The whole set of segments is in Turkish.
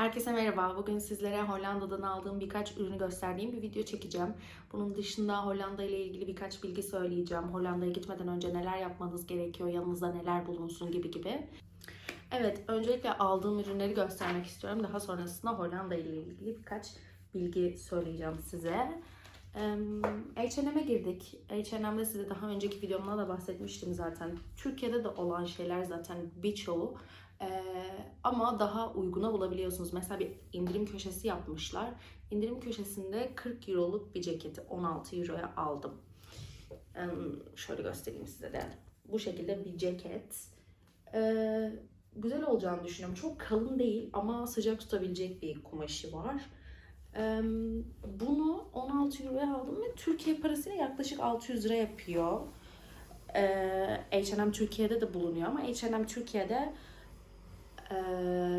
Herkese merhaba. Bugün sizlere Hollanda'dan aldığım birkaç ürünü gösterdiğim bir video çekeceğim. Bunun dışında Hollanda ile ilgili birkaç bilgi söyleyeceğim. Hollanda'ya gitmeden önce neler yapmanız gerekiyor, yanınızda neler bulunsun gibi gibi. Evet, öncelikle aldığım ürünleri göstermek istiyorum. Daha sonrasında Hollanda ile ilgili birkaç bilgi söyleyeceğim size. H&M'e girdik. H&M'de size daha önceki videomda da bahsetmiştim zaten. Türkiye'de de olan şeyler zaten birçoğu. Ee, ama daha uyguna bulabiliyorsunuz. Mesela bir indirim köşesi yapmışlar. İndirim köşesinde 40 euroluk bir ceketi 16 euroya aldım. Ee, şöyle göstereyim size de. Bu şekilde bir ceket. Ee, güzel olacağını düşünüyorum. Çok kalın değil ama sıcak tutabilecek bir kumaşı var. Ee, bunu 16 euroya aldım ve Türkiye parasıyla yaklaşık 600 lira yapıyor. Ee, H&M Türkiye'de de bulunuyor ama H&M Türkiye'de ee,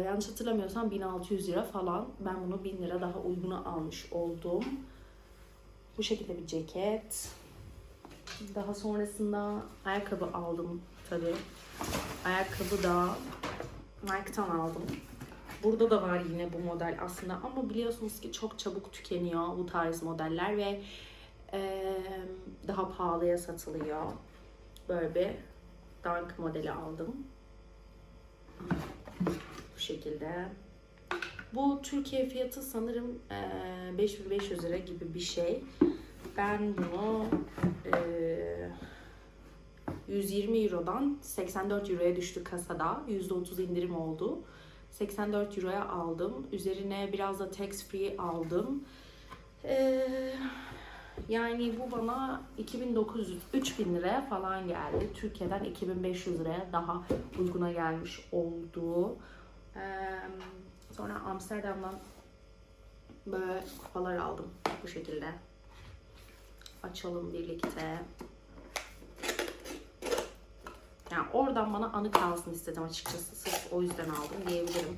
yanlış hatırlamıyorsam 1600 lira falan. Ben bunu 1000 lira daha uyguna almış oldum. Bu şekilde bir ceket. Daha sonrasında ayakkabı aldım tabii. Ayakkabı da Nike'tan aldım. Burada da var yine bu model aslında ama biliyorsunuz ki çok çabuk tükeniyor bu tarz modeller ve e, daha pahalıya satılıyor. Böyle bir Dunk modeli aldım şekilde. Bu Türkiye fiyatı sanırım e, 5500 lira gibi bir şey. Ben bunu e, 120 Euro'dan 84 Euro'ya düştü kasada. %30 indirim oldu. 84 Euro'ya aldım. Üzerine biraz da tax free aldım. E, yani bu bana 2900 3000 liraya falan geldi. Türkiye'den 2500 liraya daha uyguna gelmiş olduğu sonra Amsterdam'dan böyle kupalar aldım bu şekilde. Açalım birlikte. Yani oradan bana anı kalsın istedim açıkçası. Sırf o yüzden aldım diyebilirim.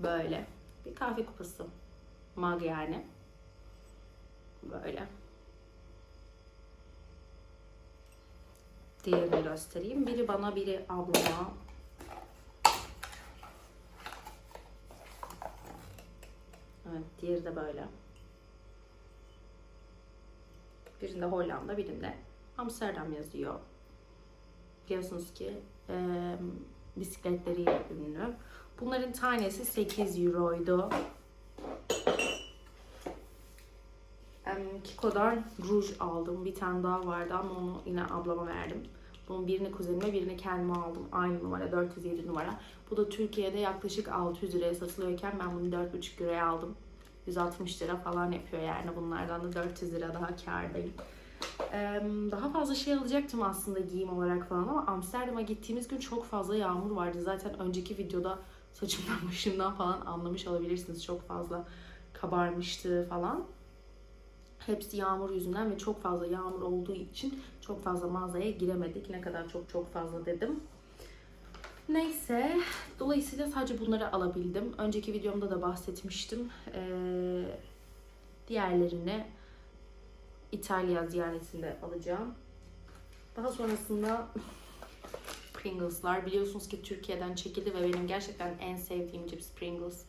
Böyle. Bir kahve kupası. Mug yani. Böyle. Diğerini göstereyim. Biri bana, biri ablama. Evet, diğeri de böyle. Birinde Hollanda, birinde Amsterdam yazıyor. Biliyorsunuz ki e, bisikletleriyle ünlü. Bunların tanesi 8 euroydu. Kiko'dan ruj aldım. Bir tane daha vardı ama onu yine ablama verdim. Bunun birini kuzenime, birini kendime aldım. Aynı numara, 407 numara. Bu da Türkiye'de yaklaşık 600 liraya satılıyorken ben bunu 4,5 liraya aldım. 160 lira falan yapıyor yani bunlardan da 400 lira daha kârdayım. Daha fazla şey alacaktım aslında giyim olarak falan ama Amsterdam'a gittiğimiz gün çok fazla yağmur vardı. Zaten önceki videoda saçımdan başımdan falan anlamış olabilirsiniz. Çok fazla kabarmıştı falan. Hepsi yağmur yüzünden ve çok fazla yağmur olduğu için çok fazla mağazaya giremedik. Ne kadar çok çok fazla dedim. Neyse, dolayısıyla sadece bunları alabildim. Önceki videomda da bahsetmiştim. Ee, diğerlerini İtalya ziyaretinde alacağım. Daha sonrasında Pringles'lar. Biliyorsunuz ki Türkiye'den çekildi ve benim gerçekten en sevdiğim cips Pringles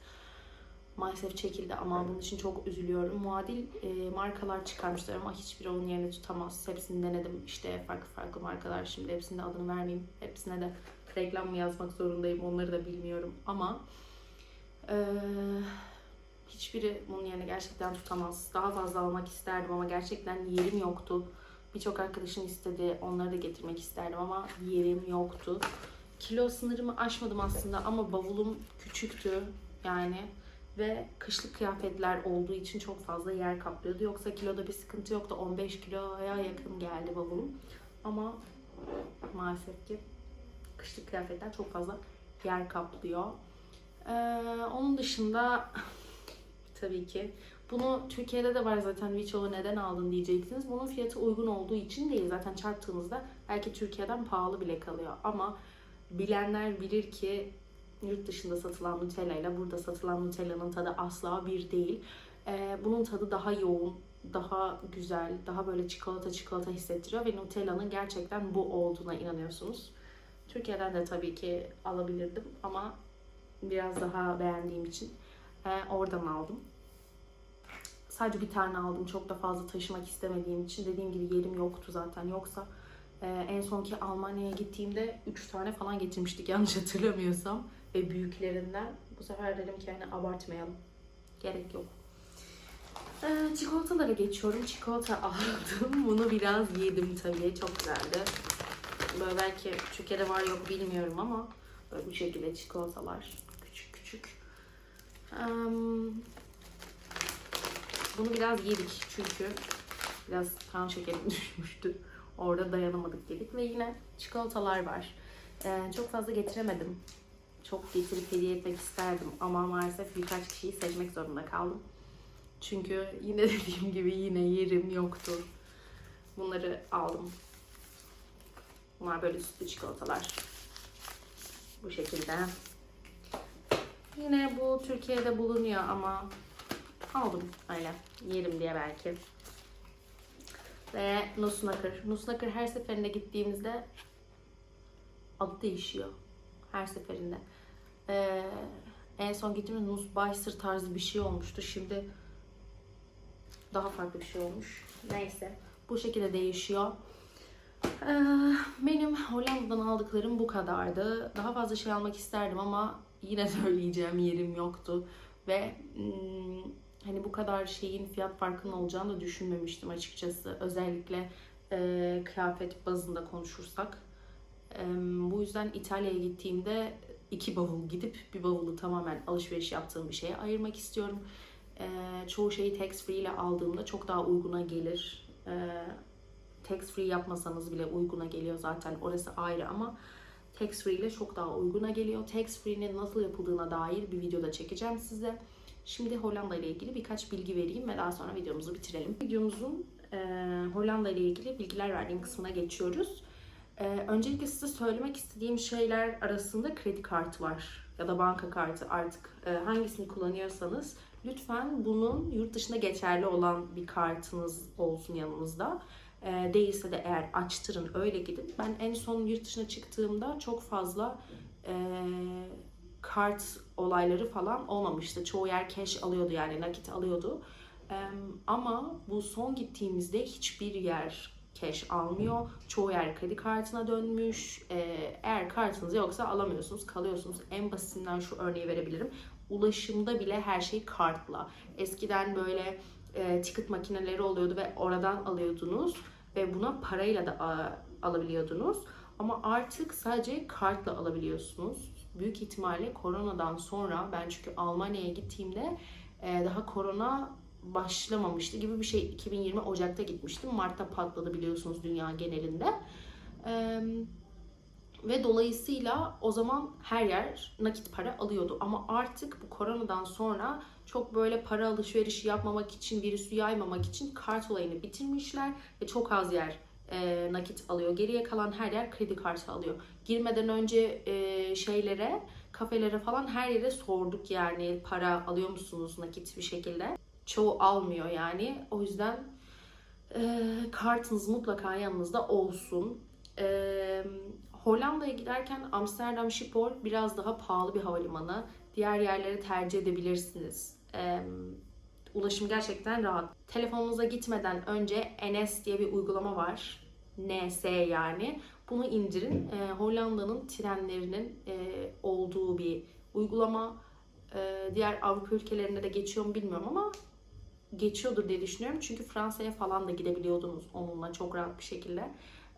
maalesef çekildi ama bunun için çok üzülüyorum. Muadil e, markalar çıkarmışlar ama hiçbiri onun yerini tutamaz. Hepsini denedim. İşte farklı farklı markalar. Şimdi hepsinin adını vermeyeyim. Hepsine de reklam mı yazmak zorundayım onları da bilmiyorum ama e, hiçbiri bunun yerine gerçekten tutamaz. Daha fazla almak isterdim ama gerçekten yerim yoktu. Birçok arkadaşım istedi. Onları da getirmek isterdim ama yerim yoktu. Kilo sınırımı aşmadım aslında ama bavulum küçüktü. Yani ve kışlık kıyafetler olduğu için çok fazla yer kaplıyordu. Yoksa kiloda bir sıkıntı yoktu. 15 kiloya yakın geldi bavulum. Ama maalesef ki kışlık kıyafetler çok fazla yer kaplıyor. Ee, onun dışında tabii ki bunu Türkiye'de de var zaten Viço'lu neden aldın diyeceksiniz. Bunun fiyatı uygun olduğu için değil. Zaten çarptığınızda belki Türkiye'den pahalı bile kalıyor. Ama bilenler bilir ki yurt dışında satılan Nutella ile burada satılan Nutella'nın tadı asla bir değil. Ee, bunun tadı daha yoğun, daha güzel, daha böyle çikolata çikolata hissettiriyor ve Nutella'nın gerçekten bu olduğuna inanıyorsunuz. Türkiye'den de tabii ki alabilirdim ama Biraz daha beğendiğim için e, oradan aldım. Sadece bir tane aldım. Çok da fazla taşımak istemediğim için. Dediğim gibi yerim yoktu zaten. Yoksa e, en sonki Almanya'ya gittiğimde 3 tane falan getirmiştik yanlış hatırlamıyorsam. Ve büyüklerinden. Bu sefer dedim ki hani abartmayalım. Gerek yok. Ee, çikolatalara geçiyorum. Çikolata aldım. Bunu biraz yedim tabii. Çok güzeldi. Böyle belki Türkiye'de var yok bilmiyorum ama böyle bu şekilde çikolatalar. Küçük küçük. Em, bunu biraz yedik çünkü biraz kan şekerim düşmüştü. Orada dayanamadık yedik ve yine çikolatalar var. Ee, çok fazla getiremedim. Çok getirip hediye etmek isterdim ama maalesef birkaç kişiyi seçmek zorunda kaldım. Çünkü yine dediğim gibi yine yerim yoktu. Bunları aldım. Bunlar böyle sütlü çikolatalar. Bu şekilde. Yine bu Türkiye'de bulunuyor ama aldım öyle yerim diye belki. Ve Nusnakır. Nusnakır her seferinde gittiğimizde adı değişiyor. Her seferinde. Ee, en son gittiğimde Nussbeißer tarzı bir şey olmuştu. Şimdi daha farklı bir şey olmuş. Neyse. Bu şekilde değişiyor. Ee, benim Hollanda'dan aldıklarım bu kadardı. Daha fazla şey almak isterdim ama yine söyleyeceğim yerim yoktu. Ve hmm, hani bu kadar şeyin fiyat farkının olacağını da düşünmemiştim açıkçası. Özellikle e, kıyafet bazında konuşursak. E, bu yüzden İtalya'ya gittiğimde iki bavul gidip bir bavulu tamamen alışveriş yaptığım bir şeye ayırmak istiyorum. E, çoğu şeyi tax free ile aldığımda çok daha uyguna gelir. E, tax free yapmasanız bile uyguna geliyor zaten orası ayrı ama tax free ile çok daha uyguna geliyor. Tax free'nin nasıl yapıldığına dair bir videoda çekeceğim size. Şimdi Hollanda ile ilgili birkaç bilgi vereyim ve daha sonra videomuzu bitirelim. Videomuzun e, Hollanda ile ilgili bilgiler verdiğim kısmına geçiyoruz. E, öncelikle size söylemek istediğim şeyler arasında kredi kartı var ya da banka kartı artık e, hangisini kullanıyorsanız lütfen bunun yurt dışında geçerli olan bir kartınız olsun yanınızda. E, değilse de eğer açtırın öyle gidin. Ben en son yurt dışına çıktığımda çok fazla e, kart olayları falan olmamıştı. Çoğu yer cash alıyordu yani nakit alıyordu. E, ama bu son gittiğimizde hiçbir yer cash almıyor. Çoğu yer kredi kartına dönmüş. E, eğer kartınız yoksa alamıyorsunuz, kalıyorsunuz. En basitinden şu örneği verebilirim. Ulaşımda bile her şey kartla. Eskiden böyle e, ticket makineleri oluyordu ve oradan alıyordunuz ve buna parayla da alabiliyordunuz. Ama artık sadece kartla alabiliyorsunuz. Büyük ihtimalle koronadan sonra ben çünkü Almanya'ya gittiğimde e, daha korona başlamamıştı gibi bir şey. 2020 Ocak'ta gitmiştim. Mart'ta patladı biliyorsunuz dünya genelinde. Ve dolayısıyla o zaman her yer nakit para alıyordu. Ama artık bu koronadan sonra çok böyle para alışverişi yapmamak için, virüsü yaymamak için kart olayını bitirmişler ve çok az yer e, nakit alıyor. Geriye kalan her yer kredi kartı alıyor. Girmeden önce e, şeylere, kafelere falan her yere sorduk yani para alıyor musunuz nakit bir şekilde. Çoğu almıyor yani. O yüzden e, kartınız mutlaka yanınızda olsun. E, Hollanda'ya giderken Amsterdam Schiphol biraz daha pahalı bir havalimanı. Diğer yerleri tercih edebilirsiniz. Ee, ulaşım gerçekten rahat. Telefonunuza gitmeden önce NS diye bir uygulama var. NS yani. Bunu indirin. Ee, Hollanda'nın trenlerinin e, olduğu bir uygulama. Ee, diğer Avrupa ülkelerinde de geçiyor mu bilmiyorum ama geçiyordur diye düşünüyorum. Çünkü Fransa'ya falan da gidebiliyordunuz onunla çok rahat bir şekilde.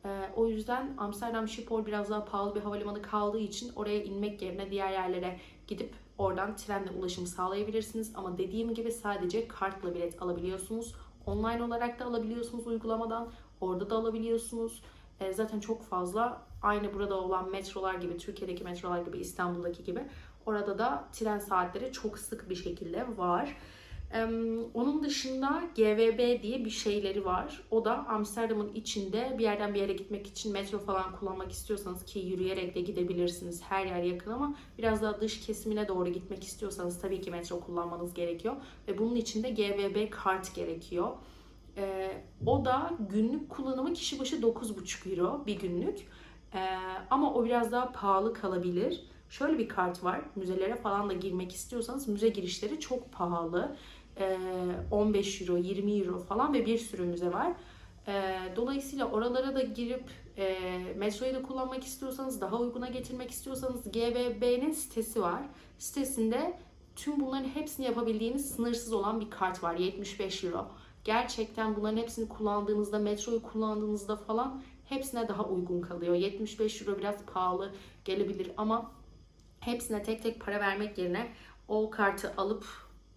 Ee, o yüzden Amsterdam Schiphol biraz daha pahalı bir havalimanı kaldığı için oraya inmek yerine diğer yerlere gidip oradan trenle ulaşım sağlayabilirsiniz. Ama dediğim gibi sadece kartla bilet alabiliyorsunuz. Online olarak da alabiliyorsunuz uygulamadan. Orada da alabiliyorsunuz. Ee, zaten çok fazla aynı burada olan metrolar gibi, Türkiye'deki metrolar gibi, İstanbul'daki gibi orada da tren saatleri çok sık bir şekilde var. Onun dışında GVB diye bir şeyleri var. O da Amsterdam'ın içinde bir yerden bir yere gitmek için metro falan kullanmak istiyorsanız ki yürüyerek de gidebilirsiniz. Her yer yakın ama biraz daha dış kesimine doğru gitmek istiyorsanız tabii ki metro kullanmanız gerekiyor. Ve bunun için de GVB kart gerekiyor. Ee, o da günlük kullanımı kişi başı 9,5 euro bir günlük. Ee, ama o biraz daha pahalı kalabilir. Şöyle bir kart var. Müzelere falan da girmek istiyorsanız müze girişleri çok pahalı. Ee, 15 euro, 20 euro falan ve bir sürü müze var. Ee, dolayısıyla oralara da girip e, metroyu da kullanmak istiyorsanız, daha uyguna getirmek istiyorsanız GBB'nin sitesi var. Sitesinde tüm bunların hepsini yapabildiğiniz sınırsız olan bir kart var. 75 euro. Gerçekten bunların hepsini kullandığınızda, metroyu kullandığınızda falan hepsine daha uygun kalıyor. 75 euro biraz pahalı gelebilir ama hepsine tek tek para vermek yerine o kartı alıp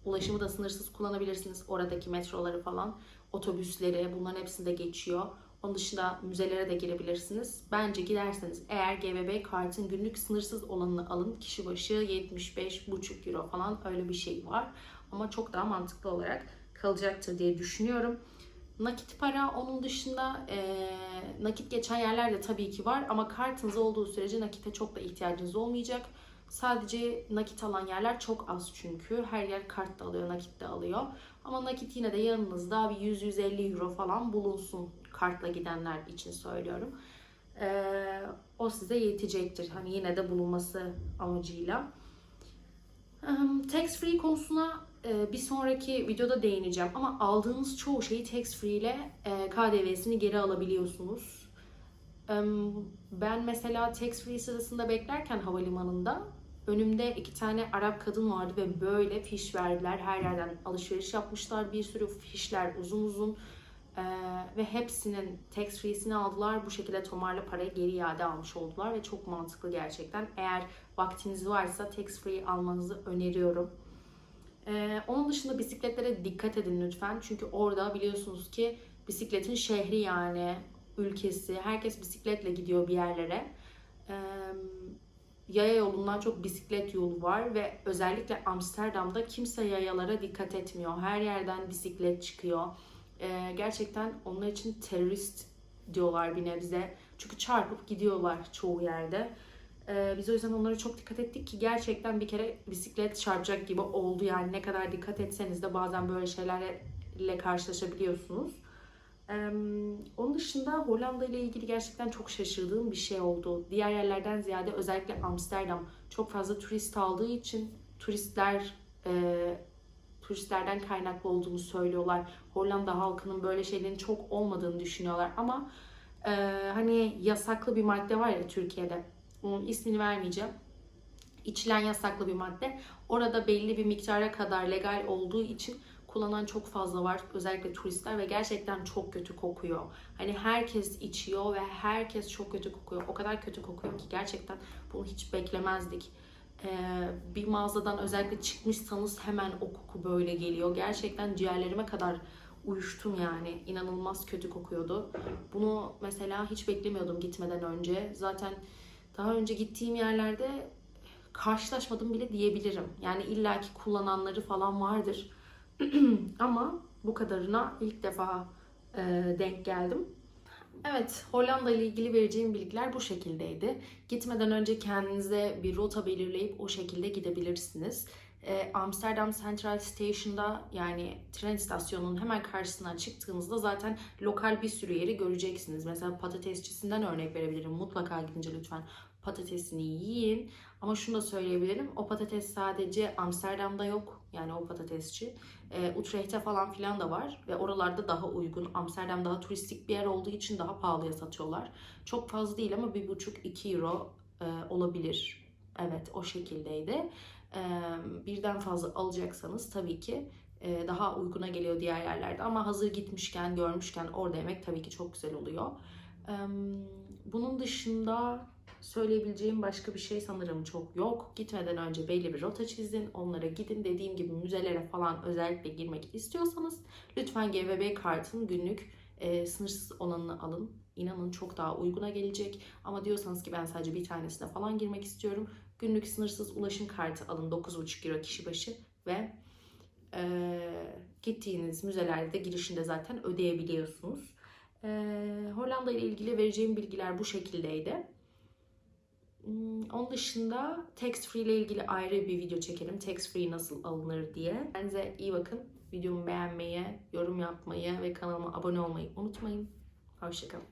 ulaşımı da sınırsız kullanabilirsiniz. Oradaki metroları falan, otobüsleri bunların hepsinde geçiyor. Onun dışında müzelere de girebilirsiniz. Bence giderseniz eğer GBB kartın günlük sınırsız olanını alın. Kişi başı 75,5 euro falan öyle bir şey var. Ama çok daha mantıklı olarak kalacaktır diye düşünüyorum. Nakit para onun dışında e, nakit geçen yerler de tabii ki var ama kartınız olduğu sürece nakite çok da ihtiyacınız olmayacak. Sadece nakit alan yerler çok az çünkü. Her yer kart da alıyor, nakit de alıyor. Ama nakit yine de yanınızda bir 100-150 euro falan bulunsun. Kartla gidenler için söylüyorum. Ee, o size yetecektir. Hani yine de bulunması amacıyla. Um, tax free konusuna e, bir sonraki videoda değineceğim. Ama aldığınız çoğu şeyi tax free ile e, KDV'sini geri alabiliyorsunuz. Em, Ben mesela tax free sırasında beklerken havalimanında önümde iki tane Arap kadın vardı ve böyle fiş verdiler. Her yerden alışveriş yapmışlar. Bir sürü fişler uzun uzun. Ee, ve hepsinin tax free'sini aldılar. Bu şekilde tomarla parayı geri iade almış oldular ve çok mantıklı gerçekten. Eğer vaktiniz varsa tax free almanızı öneriyorum. Ee, onun dışında bisikletlere dikkat edin lütfen. Çünkü orada biliyorsunuz ki bisikletin şehri yani ülkesi. Herkes bisikletle gidiyor bir yerlere. Ee, yaya yolundan çok bisiklet yolu var ve özellikle Amsterdam'da kimse yayalara dikkat etmiyor. Her yerden bisiklet çıkıyor. Ee, gerçekten onlar için terörist diyorlar bir nebze. Çünkü çarpıp gidiyorlar çoğu yerde. Ee, biz o yüzden onlara çok dikkat ettik ki gerçekten bir kere bisiklet çarpacak gibi oldu. Yani ne kadar dikkat etseniz de bazen böyle şeylerle karşılaşabiliyorsunuz. Onun dışında Hollanda ile ilgili gerçekten çok şaşırdığım bir şey oldu. Diğer yerlerden ziyade özellikle Amsterdam çok fazla turist aldığı için turistler e, turistlerden kaynaklı olduğunu söylüyorlar. Hollanda halkının böyle şeylerin çok olmadığını düşünüyorlar ama e, hani yasaklı bir madde var ya Türkiye'de. Onun ismini vermeyeceğim. İçilen yasaklı bir madde. Orada belli bir miktara kadar legal olduğu için kullanan çok fazla var. Özellikle turistler ve gerçekten çok kötü kokuyor. Hani herkes içiyor ve herkes çok kötü kokuyor. O kadar kötü kokuyor ki gerçekten bunu hiç beklemezdik. Ee, bir mağazadan özellikle çıkmışsanız hemen o koku böyle geliyor. Gerçekten ciğerlerime kadar uyuştum yani. İnanılmaz kötü kokuyordu. Bunu mesela hiç beklemiyordum gitmeden önce. Zaten daha önce gittiğim yerlerde karşılaşmadım bile diyebilirim. Yani illaki kullananları falan vardır. Ama bu kadarına ilk defa e, denk geldim. Evet, Hollanda ile ilgili vereceğim bilgiler bu şekildeydi. Gitmeden önce kendinize bir rota belirleyip o şekilde gidebilirsiniz. Ee, Amsterdam Central Station'da yani tren istasyonunun hemen karşısına çıktığınızda zaten lokal bir sürü yeri göreceksiniz. Mesela patatesçisinden örnek verebilirim. Mutlaka gidince lütfen patatesini yiyin. Ama şunu da söyleyebilirim. O patates sadece Amsterdam'da yok. Yani o patatesçi. E, Utrecht'te falan filan da var. Ve oralarda daha uygun. Amsterdam daha turistik bir yer olduğu için daha pahalıya satıyorlar. Çok fazla değil ama 1,5-2 euro e, olabilir. Evet o şekildeydi. E, birden fazla alacaksanız tabii ki e, daha uyguna geliyor diğer yerlerde. Ama hazır gitmişken, görmüşken orada yemek tabii ki çok güzel oluyor. E, bunun dışında söyleyebileceğim başka bir şey sanırım çok yok. Gitmeden önce belli bir rota çizin. Onlara gidin. Dediğim gibi müzelere falan özellikle girmek istiyorsanız lütfen GVB kartın günlük e, sınırsız olanını alın. İnanın çok daha uyguna gelecek. Ama diyorsanız ki ben sadece bir tanesine falan girmek istiyorum. Günlük sınırsız ulaşım kartı alın 9,5 euro kişi başı ve e, gittiğiniz müzelerde de girişinde zaten ödeyebiliyorsunuz. E, Hollanda ile ilgili vereceğim bilgiler bu şekildeydi. Hmm, Onun dışında tax free ile ilgili ayrı bir video çekelim. Tax free nasıl alınır diye. Kendinize iyi bakın. Videomu beğenmeyi, yorum yapmayı ve kanalıma abone olmayı unutmayın. Hoşçakalın.